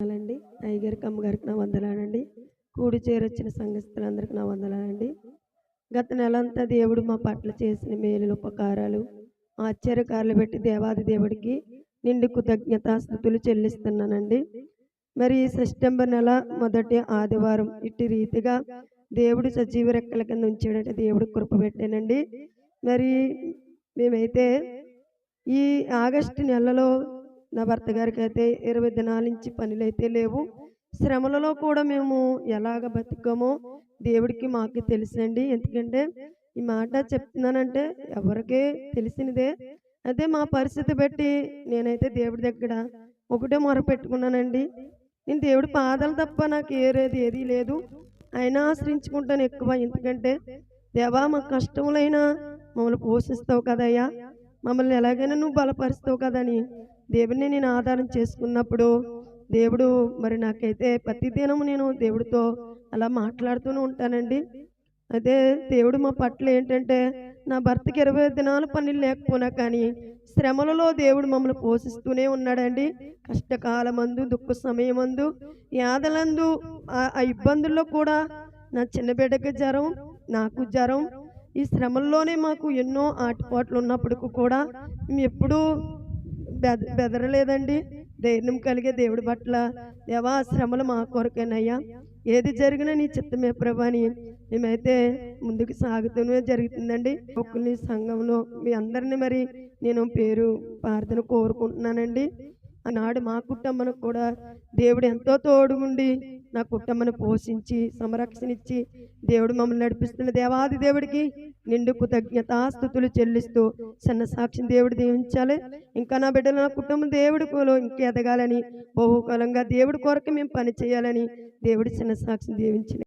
వందనాలండి అయ్యగారికి అమ్మగారికి నా వందనాలండి కూడి చేరొచ్చిన సంఘస్థులందరికీ నా వందనాలండి గత నెలంతా దేవుడు మా పట్ల చేసిన మేలు ఉపకారాలు ఆశ్చర్యకారులు పెట్టి దేవాది దేవుడికి నిండు కృతజ్ఞతాస్థుతులు చెల్లిస్తున్నానండి. మరి సెప్టెంబర్ నెల మొదటి ఆదివారం ఇట్టి రీతిగా దేవుడు సజీవ రెక్కల కింద ఉంచాడంటే దేవుడు కృప పెట్టానండి. మరి మేమైతే ఈ ఆగస్టు నెలలో నా భర్త గారికి అయితే ఇరవై దినాల నుంచి పనులైతే లేవు. శ్రమలలో కూడా మేము ఎలాగ బతికామో దేవుడికి మాకు తెలుసండి. ఎందుకంటే ఈ మాట చెప్తున్నానంటే ఎవరికే తెలిసినదే. అదే మా పరిస్థితి బట్టి నేనైతే దేవుడి దగ్గర ఒకటే మొర పెట్టుకున్నానండి. నేను దేవుడి పాదాలు తప్ప నాకు ఏరేది ఏది లేదు. అయినా ఆశ్రయించుకుంటాను ఎక్కువ. ఎందుకంటే దేవా మా కష్టములైనా మమ్మల్ని పోషిస్తావు కదయ్యా. మమ్మల్ని ఎలాగైనా నువ్వు బలపరుస్తావు కదని దేవుడిని నేను ఆధారం చేసుకున్నప్పుడు దేవుడు మరి నాకైతే ప్రతి దినము నేను దేవుడితో అలా మాట్లాడుతూనే ఉంటానండి. అదే దేవుడు మా పట్ల ఏంటంటే నా భర్తకి ఇరవై దినాలు పనులు లేకపోయినా కానీ శ్రమలలో దేవుడు మమ్మల్ని పోషిస్తూనే ఉన్నాడండి. కష్టకాలమందు దుఃఖ సమయమందు యాదలందు ఆ- ఇబ్బందుల్లో కూడా నా చిన్న బిడ్డకి జ్వరం నాకు జ్వరం ఈ శ్రమల్లోనే మాకు ఎన్నో ఆటుపాట్లు ఉన్నప్పటికీ కూడా మేము ఎప్పుడూ బెద బెదరలేదండి. ధైర్యం కలిగే దేవుడి పట్ల దేవా శ్రమలు మా కొరకేనయ్యా. ఏది జరిగినా నీ చిత్తమే ప్రభాని. మేమైతే ముందుకు సాగుతూనే జరుగుతుందండి. ఒక్కరిని సంఘంలో మీ అందరిని మరి నేను పేరు ప్రార్థన కోరుకుంటున్నానండి. ఆనాడు మా కుటుంబం కూడా దేవుడు ఎంతో తోడుగుండి నా కుటుంబను పోషించి సంరక్షణ ఇచ్చి దేవుడు మమ్మల్ని నడిపిస్తున్న దేవాది దేవుడికి నిండు కృతజ్ఞతాస్థుతులు చెల్లిస్తూ చిన్న సాక్షిని దేవుడు దీవించాలి. ఇంకా నా బిడ్డలు నా కుటుంబం దేవుడి కోలో ఇంకా ఎదగాలని బహుకాలంగా దేవుడి కొరకు మేము పని చేయాలని దేవుడి చిన్న సాక్షిని దీవించిన